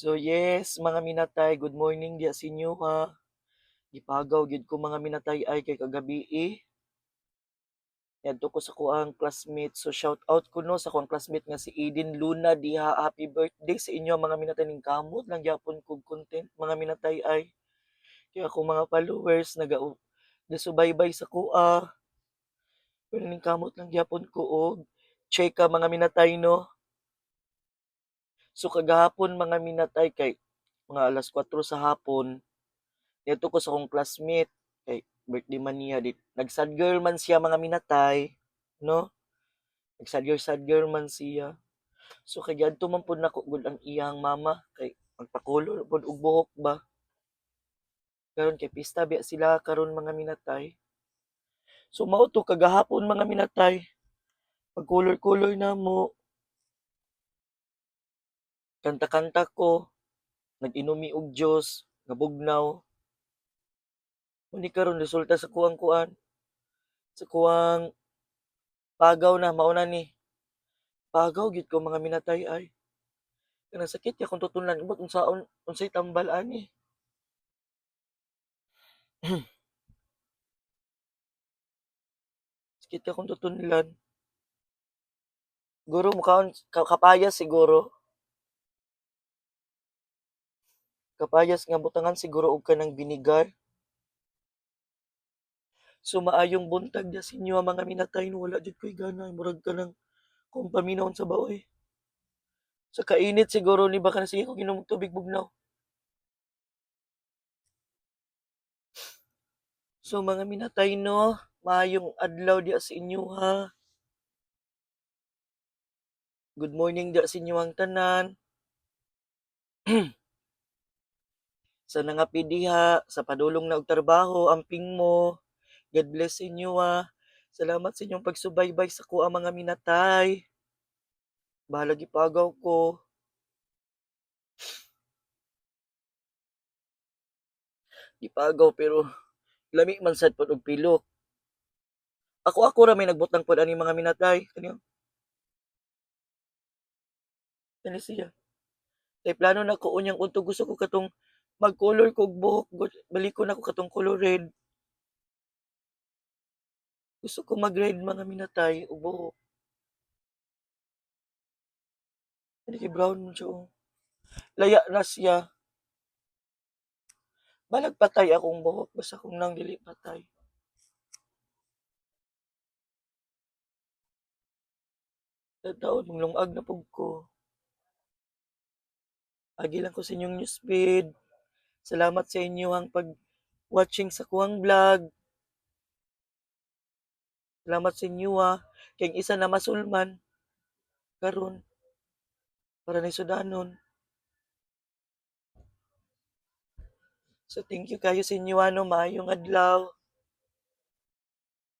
So yes, mga minatay, good morning diya sa inyo ha. Gipagaw gyud ko mga minatay ay kay kagabi eh. Yadto ko sa kuang classmate. So shout out ko no sa kuang classmate nga si Eden Luna diha. Happy birthday sa inyo mga minatay ning kamot lang gyapon kog content mga minatay ay. Kaya ako mga followers naga nasubaybay sa kuha. Pero ning kamot lang gyapon ko og check ka mga minatay no. So kagahapon mga minatay kay mga alas 4 sa hapon, dito ko sa akong classmate kay birthday man niya di nag-sad girl man siya mga minatay, no? Nag-sad girl sad girl man siya. So kay adto man pud nako gud ang iyang mama kay magpakulo pud og buhok ba. Karon kay pista biya sila karon mga minatay. So mao to kagahapon mga minatay. Pag-color-color na mo, kanta-kanta ko, nag-inumi og Diyos, nabugnaw. Uni karon resulta sa kuang kuan, sa kuang pagaw na mauna ni. Pagaw gyud ko mga minatay ay. Kanang sakit ya kung tutunan ubot unsaon unsay tambal ani. sakit ya kung tutulan. Siguro mukhaon ka- kapayas siguro. Kapayas nga butangan siguro og kanang binigar. So maayong buntag niya sa inyo mga minatay no wala jud ko'y gana murag ka ng kung paminawon sa baoy. Sa kainit siguro ni baka na sige ko ginom tubig bugnaw. So mga minatay no, maayong adlaw diya sa inyo ha. Good morning diya sa inyo ang tanan. sa nangapi diha, sa padulong na og trabaho, amping mo. God bless inyo ha. Salamat sa inyong pagsubaybay sa kuha mga minatay. Bahala gipagaw ko. Gipagaw pero lami man sad pod og pilok. Ako ako ra may nagbutang pod ani mga minatay. Kaniyo. Kani siya. Kay plano na ko unyang unto gusto ko katong mag-color kog buhok. Balik ko na ko katong color red. Gusto ko mag-red mga minatay og buhok. Kay brown man siya. oh. Laya na siya. Balag patay akong buhok basta kung nang dili patay. Tataon, manglungag na pug ko. Agi lang ko sa inyong newsfeed. Salamat sa inyo ang pag-watching sa kuwang vlog. Salamat sa inyo ha. Kay isa na masulman. Karon. Para ni sudanon. So thank you kayo sa inyo ano. Maayong adlaw.